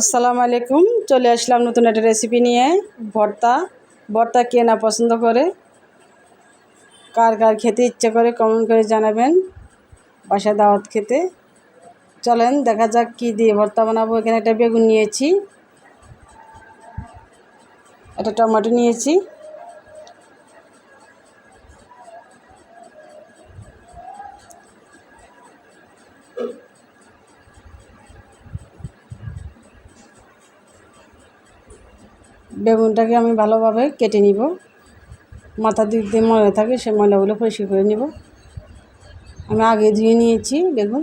আসসালামু আলাইকুম, চলে আসলাম নতুন একটা রেসিপি নিয়ে। ভর্তা। ভর্তা কে না পছন্দ করে, কার কার খেতে ইচ্ছে করে কমেন্ট করে জানাবেন বাসা দাওয়াত খেতে। চলেন, দেখা যাক কি দিয়ে ভর্তা বানাবো। এখানে একটা বেগুন নিয়েছি, একটা টমেটো নিয়েছি। বেগুনটাকে আমি ভালোভাবে কেটে নিব। মাথা দিক দিয়ে ময়লা থাকে, সে ময়লাগুলো পরিষ্কার করে নিব। আমি আগে ধুয়ে নিয়েছি বেগুন।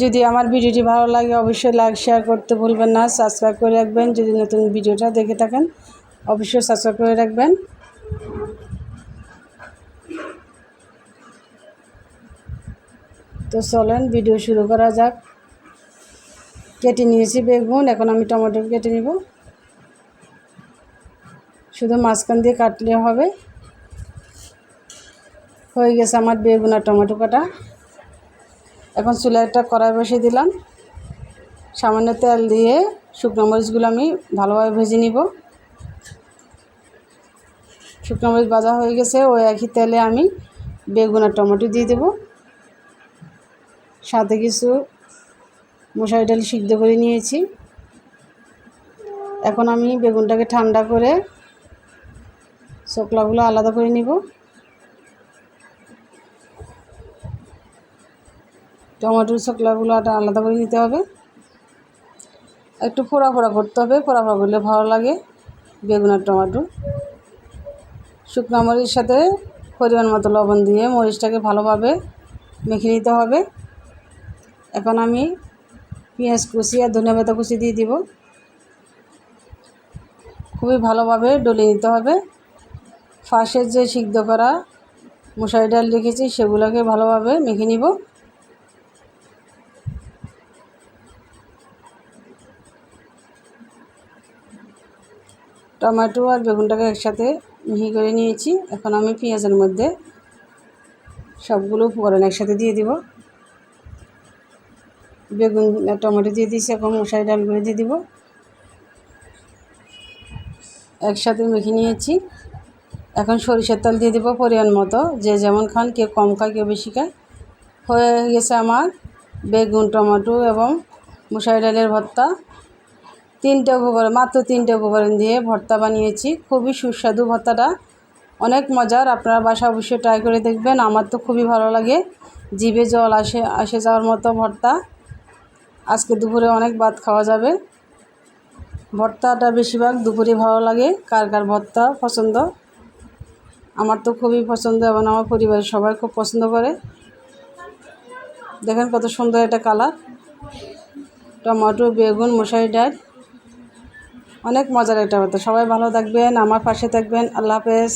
যদি আমার ভিডিওটি ভালো লাগে, অবশ্যই লাইক শেয়ার করতে ভুলবেন না। সাবস্ক্রাইব করে রাখবেন। যদি নতুন ভিডিওটা দেখে থাকেন, অবশ্যই সাবস্ক্রাইব করে রাখবেন। তো চলেন, ভিডিও শুরু করা যাক। কেটে নিয়েছি বেগুন, এখন আমি টমেটো কেটে নিব। শুধু মাঝখান দিয়ে কাটলে হবে। হয়ে গেছে আমার বেগুন আর টমেটো কাটা। এখন চুলাটা কড়াই বসিয়ে দিলাম। সামান্য তেল দিয়ে শুকনো মরিচগুলো আমি ভালোভাবে ভেজে নিব। শুকনো মরিচ ভাজা হয়ে গেছে, ওই একই তেলে আমি বেগুন আর টমেটো দিয়ে দেব। সাথে কিছু মশারি ডাল সিদ্ধ করে নিয়েছি। এখন আমি বেগুনটাকে ঠান্ডা করে শোকলাগুলো আলাদা করে নিব। টমেটোর শোকলাগুলো আলাদা করে নিতে হবে। একটু ফোড়া ফোড়া করতে হবে, ফোড়া ফোড়া করলে ভালো লাগে বেগুন আর টমেটো। শুকনো মরিচের সাথে পরিমাণ মতো লবণ দিয়ে মরিচটাকে ভালোভাবে মেখে নিতে হবে। এখন আমি পেঁয়াজ কুচি আর ধনে পাতা কুচি দিয়ে দিব। খুবই ভালোভাবে ডলে নিতে হবে। ফাঁসের যে সিদ্ধ করা মশারি ডাল রেখেছি, সেগুলোকে ভালোভাবে মেখে নিব। টমেটো আর বেগুনটাকে একসাথে মিহি করে নিয়েছি। এখন আমি পেঁয়াজের মধ্যে সবগুলো উপকরণ একসাথে দিয়ে দিব। বেগুন, টমেটো দিয়ে দিয়েছি, এখন মশারি ডালগুলো দিয়ে দিব। একসাথে মেখে নিয়েছি। এখন সরিষার তেল দিয়ে দেবো পরিমাণ মতো। যে যেমন খান, কেউ কম খায়, কেউ বেশি খায়। হয়ে গেছে আমার বেগুন, টমেটো এবং মশারি ডালের ভর্তা। তিনটে উপকরণ, মাত্র তিনটে উপকরণ দিয়ে ভর্তা বানিয়েছি। খুবই সুস্বাদু ভর্তাটা। অনেক মজার, আপনারা বাসা অবশ্যই ট্রাই করে দেখবেন। আমার তো খুবই ভালো লাগে। জিভে জল আসে আসে যাওয়ার মতো ভর্তা। আজকে দুপুরে অনেক ভাত খাওয়া যাবে। ভর্তাটা বেশিরভাগ দুপুরে ভালো লাগে। কার কার ভর্তা পছন্দ? আমার তো খুবই পছন্দ এবং আমার পরিবারের সবাই খুব পছন্দ করে। দেখেন কত সুন্দর একটা কালার। টমেটো, বেগুন মশারি ডাল। অনেক মজার একটা ভর্তা। সবাই ভালো থাকবেন, আমার পাশে থাকবেন। আল্লাহ হাফেজ।